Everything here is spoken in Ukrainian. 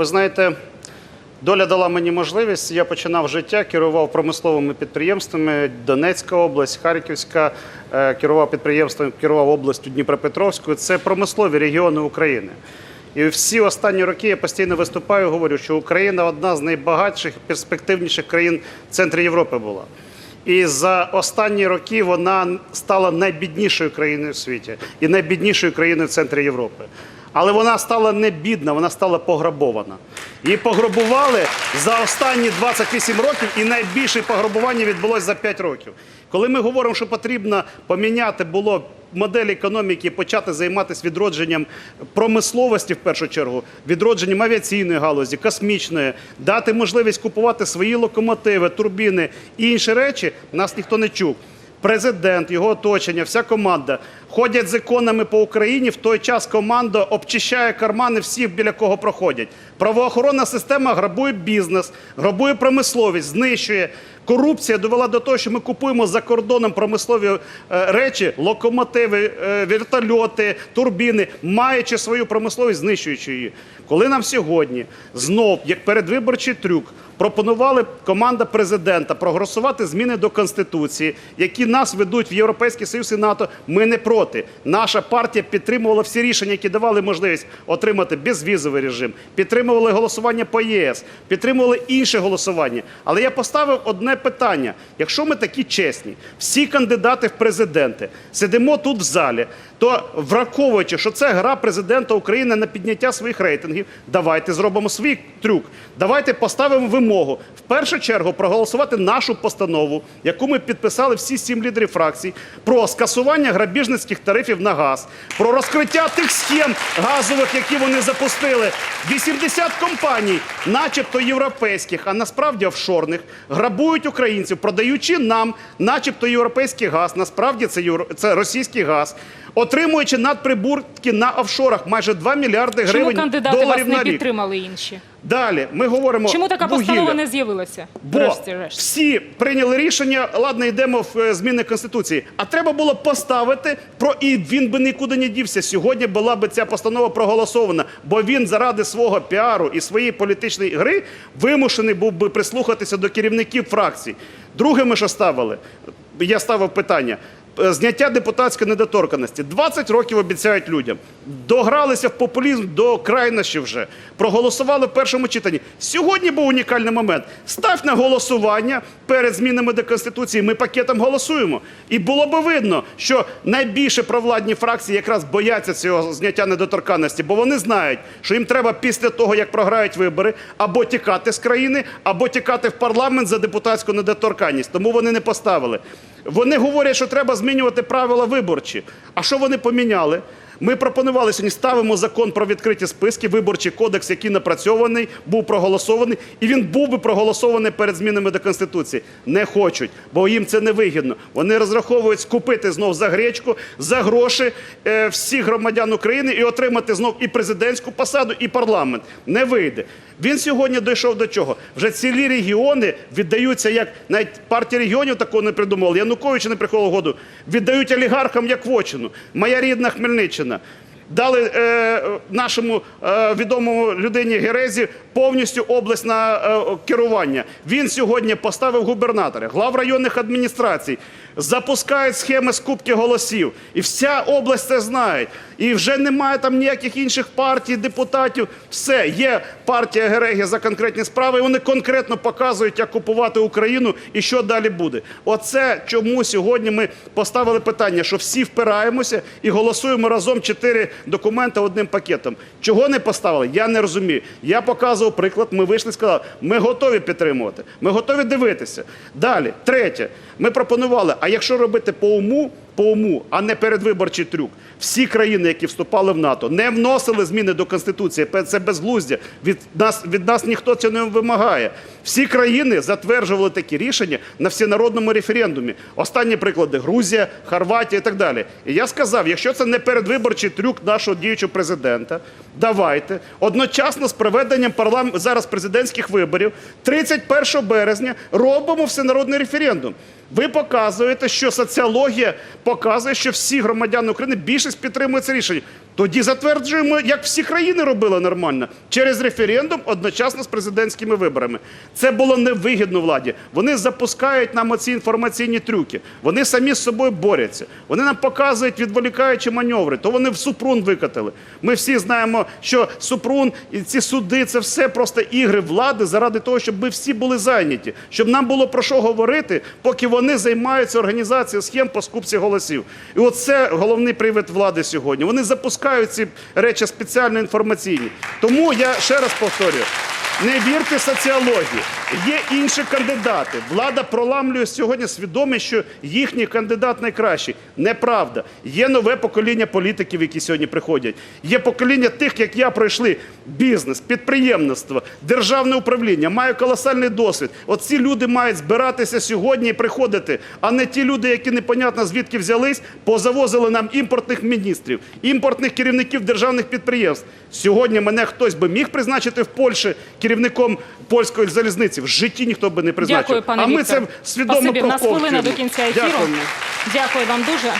Ви знаєте, доля дала мені можливість. Я починав життя, керував промисловими підприємствами. Донецька область, Харківська, е, керував підприємством, керував областю Дніпропетровською. Це промислові регіони України. І всі останні роки я постійно виступаю, говорю, що Україна одна з найбагатших, перспективніших країн в центрі Європи була. І за останні роки вона стала найбіднішою країною в світі і найбіднішою країною в центрі Європи. Але вона стала не бідна, вона стала пограбована. Її пограбували за останні 28 років, і найбільше пограбування відбулося за 5 років. Коли ми говоримо, що потрібно поміняти було модель економіки, почати займатися відродженням промисловості в першу чергу, відродженням авіаційної галузі, космічної, дати можливість купувати свої локомотиви, турбіни і інші речі, нас ніхто не чув. Президент, його оточення, вся команда ходять з іконами по Україні. В той час команда обчищає кармани всіх, біля кого проходять. Правоохоронна система грабує бізнес, грабує промисловість, знищує. Корупція довела до того, що ми купуємо за кордоном промислові е, речі, локомотиви, е, вертольоти, турбіни, маючи свою промисловість, знищуючи її. Коли нам сьогодні знов, як передвиборчий трюк, пропонували команда президента проголосувати зміни до конституції, які нас ведуть в Європейський Союз і НАТО. Ми не проти. Наша партія підтримувала всі рішення, які давали можливість отримати безвізовий режим, підтримували голосування по ЄС, підтримували інше голосування. Але я поставив одне питання: якщо ми такі чесні, всі кандидати в президенти сидимо тут в залі, то враховуючи, що це гра президента України на підняття своїх рейтингів, давайте зробимо свій трюк. Давайте поставимо вимогу в першу чергу проголосувати нашу постанову, яку ми підписали всі сім лідерів фракцій, про скасування грабіжницьких тарифів на газ, про розкриття тих схем газових, які вони запустили. 80 компаній, начебто європейських, а насправді офшорних, грабують українців, продаючи нам, начебто європейський газ. Насправді це це російський газ. Отримуючи надприбутки на офшорах майже 2 мільярди Чому гривень кандидати вас не на рік. підтримали інші? Далі ми говоримо Чому така вугілля. постанова не з'явилася? Бо Врешті-решт. всі прийняли рішення, ладно, йдемо в е, зміни конституції. А треба було поставити про і він би нікуди не дівся. Сьогодні була би ця постанова проголосована, бо він заради свого піару і своєї політичної гри вимушений був би прислухатися до керівників фракцій. Друге, ми що ставили? Я ставив питання. Е, Зняття депутатської недоторканості. 20 років обіцяють людям. Догралися в популізм до крайнощів вже. Проголосували в першому читанні. Сьогодні був унікальний момент. Став на голосування перед змінами до Конституції. Ми пакетом голосуємо. І було би видно, що найбільше провладні фракції якраз бояться цього зняття недоторканності, бо вони знають, що їм треба після того, як програють вибори, або тікати з країни, або тікати в парламент за депутатську недоторканність. Тому вони не поставили. Вони говорять, що треба змінювати правила виборчі. А що вони поміняли? Ми пропонували сьогодні ставимо закон про відкриті списки, виборчий кодекс, який напрацьований, був проголосований, і він був би проголосований перед змінами до конституції. Не хочуть, бо їм це не вигідно. Вони розраховують скупити знов за гречку, за гроші е, всіх громадян України і отримати знов і президентську посаду, і парламент. Не вийде. Він сьогодні дійшов до чого? Вже цілі регіони віддаються, як навіть партія регіонів такого не придумала. Янукович не приходив году. Віддають олігархам як вочину. Моя рідна Хмельниччина. Дали е, нашому е, відомому людині Герезі повністю область на е, керування. Він сьогодні поставив губернатора, глав районних адміністрацій, запускають схеми скупки голосів. І вся область це знає. І вже немає там ніяких інших партій, депутатів. Все, є партія Гереги за конкретні справи. і Вони конкретно показують, як купувати Україну і що далі буде. Оце чому сьогодні ми поставили питання, що всі впираємося і голосуємо разом чотири документи одним пакетом. Чого не поставили? Я не розумію. Я показував приклад. Ми вийшли і сказали, ми готові підтримувати, ми готові дивитися. Далі, третє, ми пропонували. А якщо робити по уму, по уму, а не передвиборчий трюк. Всі країни, які вступали в НАТО, не вносили зміни до Конституції. Це безглуздя. Від нас, від нас ніхто цього не вимагає. Всі країни затверджували такі рішення на всенародному референдумі. Останні приклади Грузія, Хорватія і так далі. І я сказав, якщо це не передвиборчий трюк нашого діючого президента, давайте одночасно з проведенням парламент зараз президентських виборів, 31 березня, робимо всенародний референдум. Ви показуєте, що соціологія показує, що всі громадяни України більшість підтримує це рішення. Тоді затверджуємо, як всі країни робили нормально, через референдум одночасно з президентськими виборами. Це було невигідно владі. Вони запускають нам оці інформаційні трюки. Вони самі з собою борються. Вони нам показують відволікаючі маневри. То вони в Супрун викатили. Ми всі знаємо, що Супрун і ці суди це все просто ігри влади заради того, щоб ми всі були зайняті, щоб нам було про що говорити, поки вони займаються організацією схем по скупці голосів. І оце головний привід влади сьогодні. Вони запускають ці речі спеціально інформаційні. Тому я ще раз повторюю. Не вірте соціології. Є інші кандидати. Влада проламлює сьогодні свідомість, що їхній кандидат найкращий. Неправда. Є нове покоління політиків, які сьогодні приходять. Є покоління тих, як я пройшли бізнес, підприємництво, державне управління, маю колосальний досвід. Оці люди мають збиратися сьогодні і приходити, а не ті люди, які непонятно звідки взялись, позавозили нам імпортних міністрів, імпортних керівників державних підприємств. Сьогодні мене хтось би міг призначити в Польщі керівником польської залізниці. В житті ніхто би не призначив. Дякую, пане а ми Віктор. це свідомо Спасибі. В нас хвилина до кінця ефіру. Дякуємо. Дякую вам дуже.